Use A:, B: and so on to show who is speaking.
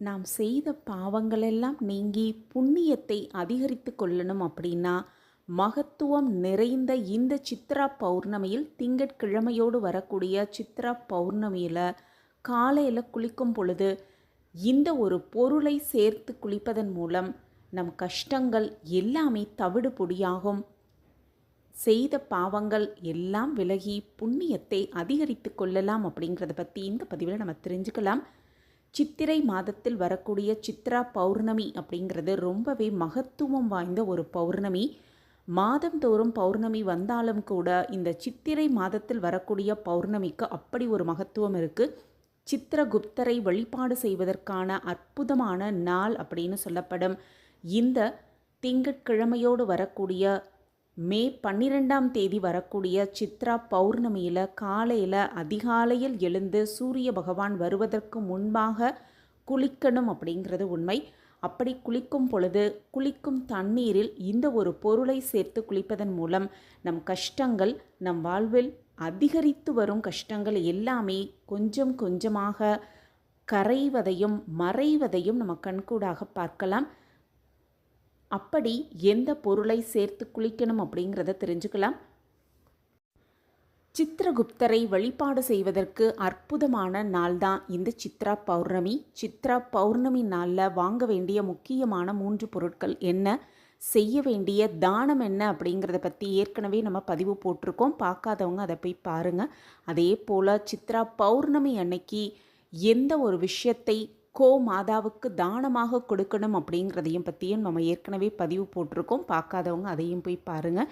A: நாம் செய்த பாவங்களெல்லாம் நீங்கி புண்ணியத்தை அதிகரித்து கொள்ளணும் அப்படின்னா மகத்துவம் நிறைந்த இந்த சித்ரா பௌர்ணமியில் திங்கட்கிழமையோடு வரக்கூடிய சித்ரா பௌர்ணமியில் காலையில் குளிக்கும் பொழுது இந்த ஒரு பொருளை சேர்த்து குளிப்பதன் மூலம் நம் கஷ்டங்கள் எல்லாமே தவிடு பொடியாகும். செய்த பாவங்கள் எல்லாம் விலகி புண்ணியத்தை அதிகரித்து கொள்ளலாம் அப்படிங்கிறத பற்றி இந்த பதிவில் நம்ம தெரிஞ்சுக்கலாம். சித்திரை மாதத்தில் வரக்கூடிய சித்ரா பௌர்ணமி அப்படிங்கிறது ரொம்பவே மகத்துவம் வாய்ந்த ஒரு பௌர்ணமி. மாதந்தோறும் பௌர்ணமி வந்தாலும் கூட இந்த சித்திரை மாதத்தில் வரக்கூடிய பௌர்ணமிக்கு அப்படி ஒரு மகத்துவம் இருக்குது சித்திரகுப்தரை வழிபாடு செய்வதற்கான அற்புதமான நாள் அப்படின்னு சொல்லப்படும். இந்த திங்கட்கிழமையோடு வரக்கூடிய மே பன்னிரெண்டாம் தேதி வரக்கூடிய சித்ரா பௌர்ணமியில் காலையில் அதிகாலையில் எழுந்து சூரிய பகவான் வருவதற்கு முன்பாக குளிக்கணும் அப்படிங்கிறது உண்மை. அப்படி குளிக்கும் பொழுது குளிக்கும் தண்ணீரில் இந்த ஒரு பொருளை சேர்த்து குளிப்பதன் மூலம் நம் கஷ்டங்கள் நம் வாழ்வில் அதிகரித்து வரும் கஷ்டங்கள் எல்லாமே கொஞ்சம் கொஞ்சமாக கரைவதையும் மறைவதையும் நம்ம கண்கூடாக பார்க்கலாம். அப்படி எந்த பொருளை சேர்த்து குளிக்கணும் அப்படிங்கிறத தெரிஞ்சுக்கலாம். சித்திரகுப்தரை வழிபாடு செய்வதற்கு அற்புதமான நாள் தான் இந்த சித்ரா பௌர்ணமி. சித்ரா பௌர்ணமி நாளில் வாங்க வேண்டிய முக்கியமான மூன்று பொருட்கள் என்ன? செய்ய வேண்டிய தானம் என்ன அப்படிங்கிறத பற்றி ஏற்கனவே நம்ம பதிவு போட்டிருக்கோம். பார்க்காதவங்க அதை போய் பாருங்கள் அதே போல் சித்ரா பௌர்ணமி அன்னைக்கு எந்த ஒரு விஷயத்தை கோ மாதாவுக்கு தானமாக கொடுக்கணும் அப்படிங்கிறதையும் பற்றியும் நம்ம ஏற்கனவே பதிவு போட்டிருக்கோம். பார்க்காதவங்க அதையும் போய் பாருங்கள்